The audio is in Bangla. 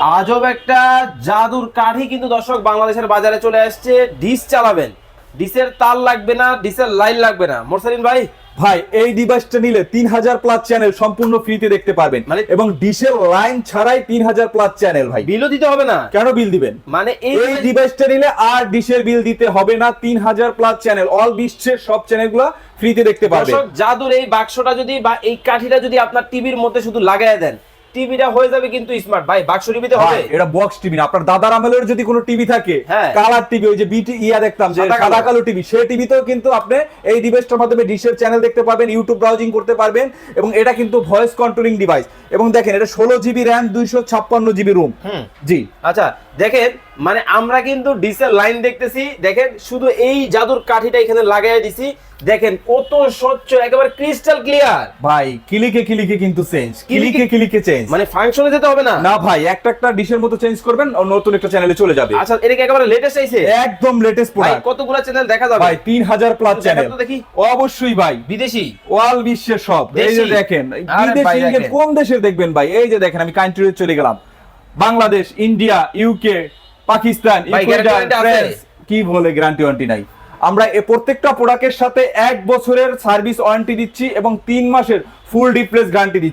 আজব একটা জাদুর কাঠি কিন্তু দর্শক বাংলাদেশের বাজারে চলে আসছে। ডিস চালাবেন। ডিসের তার লাগবে না ডিসের লাইন লাগবে না। মোরসালিন ভাই? ভাই এই ডিভাইসটা নিলে তিন হাজার প্লাস চ্যানেল সম্পূর্ণ ফ্রিতে দেখতে পারবেন। মানে- এবং ডিসের লাইন ছাড়াই তিন হাজার প্লাস চ্যানেল ভাই। বিলও দিতে হবে না? কেন বিল দিবেন? মানে এই এই ডিভাইসটা নিলে আর ডিসের বিল দিতে হবে না তিন হাজার প্লাস চ্যানেল অল বিশ্বের সব চ্যানেলগুলো ফ্রিতে দেখতে পারবেন। জাদুর এই বাক্সটা যদি বা এই কাঠিটা যদি আপনার টিভির মধ্যে শুধু লাগাই দেন টিভিটা হয়ে যাবে কিন্তু স্মার্ট ভাই বাক্স টিভিতে হবে। এটা বক্স টিভি না। আপনার দাদার আমলের যদি কোনো টিভি থাকে হ্যাঁ। কালার টিভি ওই যে বিটি ইয়া দেখতাম যে সাদা কালো। টিভি সেই টিভিতেও কিন্তু আপনি এই ডিভাইসটার মাধ্যমে ডিশের চ্যানেল দেখতে ইউটিউব ব্রাউজিং করতে পারবেন এবং এটা কিন্তু ভয়েস কন্ট্রোলিং ডিভাইস এবং দেখেন এটা ষোলো জিবি র্যাম দুইশো ছাপ্পান্ন জিবি রুম জি। আচ্ছা দেখেন মানে আমরা কিন্তু ডিসেল লাইন দেখতেছি দেখেন শুধু এই জাদুর কাঠিটা এখানে লাগাই দিছি। দেখেন কত স্বচ্ছ একেবারে ক্রিস্টাল ক্লিয়ার ভাই কিলিকে কিলিকে কিন্তু চেঞ্জ কিলিকে কিলিকে চেঞ্জ মানে ফাংশনে যেতে হবে না? না ভাই একটা একটা ডিশের মতো চেঞ্জ করবেন নতুন একটা চ্যানেলে চলে যাবে। আচ্ছা এটা কি একেবারে লেটেস্ট আইছে একদম লেটেস্ট প্রোডাক্ট কতগুলো চ্যানেল দেখা যাবে? ভাই তিন হাজার প্লাস চ্যানেল তো দেখি। অবশ্যই ভাই। বিদেশি? ওয়াল বিশ্বের সব। এই যে দেখেন বিদেশি। কোন দেশের দেখবেন ভাই? এই যে দেখেন আমি কান্ট্রি চলে গেলাম। বাংলাদেশ ইন্ডিয়া ইউকে পাকিস্তান কি বলে গ্যারান্টি ওয়ারেন্টি নাই? আমরা এ প্রত্যেকটা প্রোডাক্টের সাথে এক বছরের সার্ভিস ওয়ারেন্টি দিচ্ছি এবং তিন মাসের ফুল রিপ্লেস গ্যারান্টি দিচ্ছি।